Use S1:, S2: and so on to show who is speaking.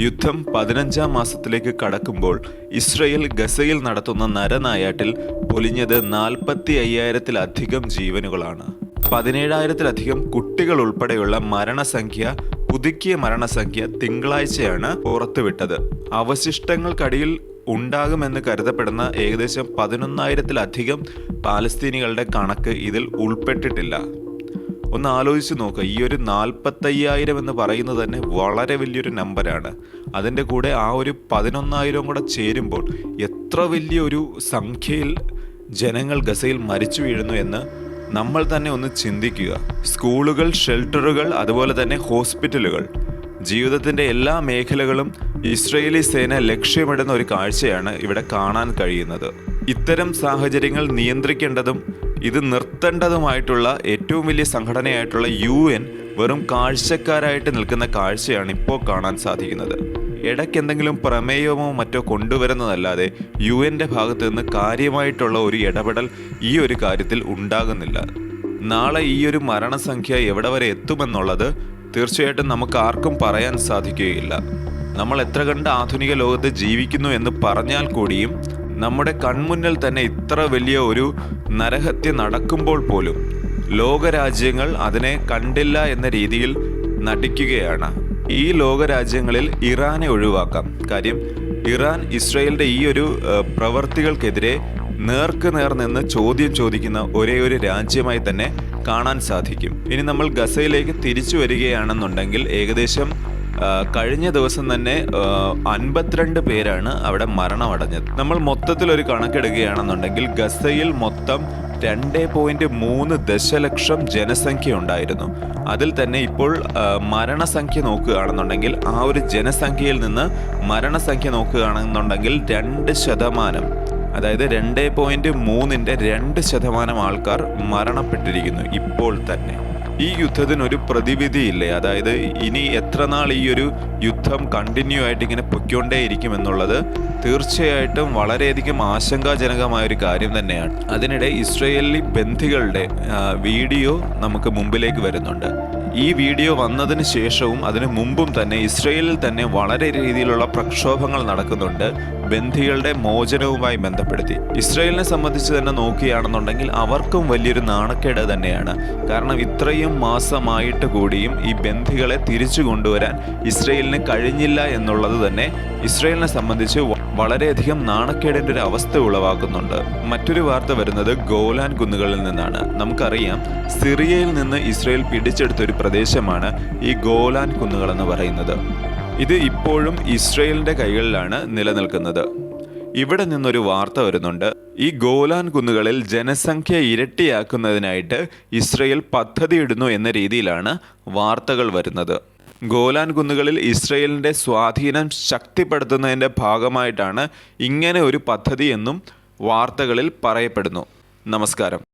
S1: യുദ്ധം പതിനഞ്ചാം മാസത്തിലേക്ക് കടക്കുമ്പോൾ ഇസ്രയേൽ ഗസയിൽ നടത്തുന്ന നരനായാട്ടിൽ പൊലിഞ്ഞത് നാൽപ്പത്തി അയ്യായിരത്തിലധികം ജീവനുകളാണ്. പതിനേഴായിരത്തിലധികം കുട്ടികൾ ഉൾപ്പെടെയുള്ള മരണസംഖ്യ പുതുക്കിയ മരണസംഖ്യ തിങ്കളാഴ്ചയാണ് പുറത്തുവിട്ടത്. അവശിഷ്ടങ്ങൾക്കടിയിൽ ഉണ്ടാകുമെന്ന് കരുതപ്പെടുന്ന ഏകദേശം പതിനൊന്നായിരത്തിലധികം പാലസ്തീനികളുടെ കണക്ക് ഇതിൽ ഉൾപ്പെട്ടിട്ടില്ല. ഒന്ന് ആലോചിച്ച് നോക്കുക ഈ ഒരു നാൽപ്പത്തയ്യായിരം എന്ന് പറയുന്നത് തന്നെ വളരെ വലിയൊരു നമ്പറാണ് അതിന്റെ കൂടെ ആ ഒരു പതിനൊന്നായിരം കൂടെ ചേരുമ്പോൾ എത്ര വലിയൊരു സംഖ്യയിൽ ജനങ്ങൾ ഗസയിൽ മരിച്ചു വീഴുന്നു എന്ന് നമ്മൾ തന്നെ ഒന്ന് ചിന്തിക്കുക. സ്കൂളുകൾ ഷെൽട്ടറുകൾ അതുപോലെ തന്നെ ഹോസ്പിറ്റലുകൾ. ജീവിതത്തിന്റെ എല്ലാ മേഖലകളും ഇസ്രയേലി സേന ലക്ഷ്യമിടുന്ന ഒരു കാഴ്ചയാണ് ഇവിടെ കാണാൻ കഴിയുന്നത്. ഇത്തരം സാഹചര്യങ്ങൾ നിയന്ത്രിക്കേണ്ടതും ഇത് നിർത്തേണ്ടതുമായിട്ടുള്ള ഏറ്റവും വലിയ സംഘടനയായിട്ടുള്ള യു എൻ വെറും കാഴ്ചക്കാരായിട്ട് നിൽക്കുന്ന കാഴ്ചയാണ് ഇപ്പോൾ കാണാൻ സാധിക്കുന്നത്. ഇടയ്ക്ക് എന്തെങ്കിലും പ്രമേയമോ മറ്റോ കൊണ്ടുവരുന്നതല്ലാതെ യു എന്റെ ഭാഗത്തു നിന്ന് കാര്യമായിട്ടുള്ള ഒരു ഇടപെടൽ ഈ ഒരു കാര്യത്തിൽ ഉണ്ടാകുന്നില്ല. നാളെ ഈ ഒരു മരണസംഖ്യ എവിടെ വരെ എത്തുമെന്നുള്ളത് തീർച്ചയായിട്ടും നമുക്ക് ആർക്കും പറയാൻ സാധിക്കുകയില്ല. നമ്മൾ എത്ര കണ്ട് ആധുനിക ലോകത്ത് ജീവിക്കുന്നു എന്ന് പറഞ്ഞാൽ കൂടിയും നമ്മുടെ കൺമുന്നിൽ തന്നെ ഇത്ര വലിയ ഒരു നരഹത്യ നടക്കുമ്പോൾ പോലും ലോകരാജ്യങ്ങൾ അതിനെ കണ്ടില്ല എന്ന രീതിയിൽ നടിക്കുകയാണ്. ഈ ലോകരാജ്യങ്ങളിൽ ഇറാനെ ഒഴിവാക്കാം. കാര്യം ഇറാൻ ഇസ്രയേലിന്റെ ഈ ഒരു പ്രവർത്തികൾക്കെതിരെ നേർക്ക് നേർ നിന്ന് ചോദ്യം ചോദിക്കുന്ന ഒരേ ഒരു രാജ്യമായി തന്നെ കാണാൻ സാധിക്കും. ഇനി നമ്മൾ ഗസയിലേക്ക് തിരിച്ചു വരികയാണെന്നുണ്ടെങ്കിൽ ഏകദേശം കഴിഞ്ഞ ദിവസം തന്നെ അൻപത്തിരണ്ട് പേരാണ് അവിടെ മരണമടഞ്ഞത്. നമ്മൾ മൊത്തത്തിൽ ഒരു കണക്കെടുക്കുകയാണെന്നുണ്ടെങ്കിൽ ഗസയിൽ മൊത്തം രണ്ട് പോയിന്റ് മൂന്ന് ദശലക്ഷം ജനസംഖ്യ ഉണ്ടായിരുന്നു. അതിൽ തന്നെ ഇപ്പോൾ മരണസംഖ്യ നോക്കുകയാണെന്നുണ്ടെങ്കിൽ ആ ഒരു ജനസംഖ്യയിൽ നിന്ന് മരണസംഖ്യ നോക്കുകയാണെന്നുണ്ടെങ്കിൽ രണ്ട് ശതമാനം അതായത് രണ്ട് പോയിന്റ് മൂന്നിന്റെ രണ്ട് ശതമാനം ആൾക്കാർ മരണപ്പെട്ടിരിക്കുന്നു ഇപ്പോൾ തന്നെ. ഈ യുദ്ധത്തിന് ഒരു പ്രതിവിധിയില്ലേ? അതായത് ഇനി എത്ര നാൾ ഈ ഒരു യുദ്ധം കണ്ടിന്യൂ ആയിട്ട് ഇങ്ങനെ പൊയ്ക്കൊണ്ടേയിരിക്കും എന്നുള്ളത് തീർച്ചയായിട്ടും വളരെയധികം ആശങ്കാജനകമായ ഒരു കാര്യം തന്നെയാണ്. അതിനിടെ ഇസ്രയേലി ബന്ധികളുടെ വീഡിയോ നമുക്ക് മുമ്പിലേക്ക് വരുന്നുണ്ട്. ഈ വീഡിയോ വന്നതിന് ശേഷവും അതിനു മുമ്പും തന്നെ ഇസ്രയേലിൽ തന്നെ വളരെ രീതിയിലുള്ള പ്രക്ഷോഭങ്ങൾ നടക്കുന്നുണ്ട്. ബന്ധികളുടെ മോചനവുമായി ബന്ധപ്പെടുത്തി. ഇസ്രയേലിനെ സംബന്ധിച്ച് തന്നെ നോക്കുകയാണെന്നുണ്ടെങ്കിൽ അവർക്കും വലിയൊരു നാണക്കേട് തന്നെയാണ്. കാരണം ഇത്രയും മാസമായിട്ട് കൂടിയും ഈ ബന്ധികളെ തിരിച്ചു കൊണ്ടുവരാൻ ഇസ്രയേലിന് കഴിഞ്ഞില്ല എന്നുള്ളത് തന്നെ ഇസ്രയേലിനെ സംബന്ധിച്ച് വളരെയധികം നാണക്കേടിന്റെ ഒരു അവസ്ഥ ഉളവാക്കുന്നുണ്ട്. മറ്റൊരു വാർത്ത വരുന്നത് ഗോലാൻ കുന്നുകളിൽ നിന്നാണ്. നമുക്കറിയാം സിറിയയിൽ നിന്ന് ഇസ്രയേൽ പിടിച്ചെടുത്ത ഒരു പ്രദേശമാണ് ഈ ഗോലാൻ കുന്നുകൾ എന്ന് പറയുന്നത്. ഇത് ഇപ്പോഴും ഇസ്രയേലിന്റെ കൈകളിലാണ് നിലനിൽക്കുന്നത്. ഇവിടെ നിന്നൊരു വാർത്ത വരുന്നുണ്ട്. ഈ ഗോലാൻ കുന്നുകളിൽ ജനസംഖ്യ ഇരട്ടിയാക്കുന്നതിനായിട്ട് ഇസ്രയേൽ പദ്ധതിയിടുന്നു എന്ന രീതിയിലാണ് വാർത്തകൾ വരുന്നത്. ഗോലാൻ കുന്നുകളിൽ ഇസ്രയേലിന്റെ സ്വാധീനം ശക്തിപ്പെടുത്തുന്നതിന്റെ ഭാഗമായിട്ടാണ് ഇങ്ങനെ ഒരു പദ്ധതി എന്നും വാർത്തകളിൽ പറയപ്പെടുന്നു. നമസ്കാരം.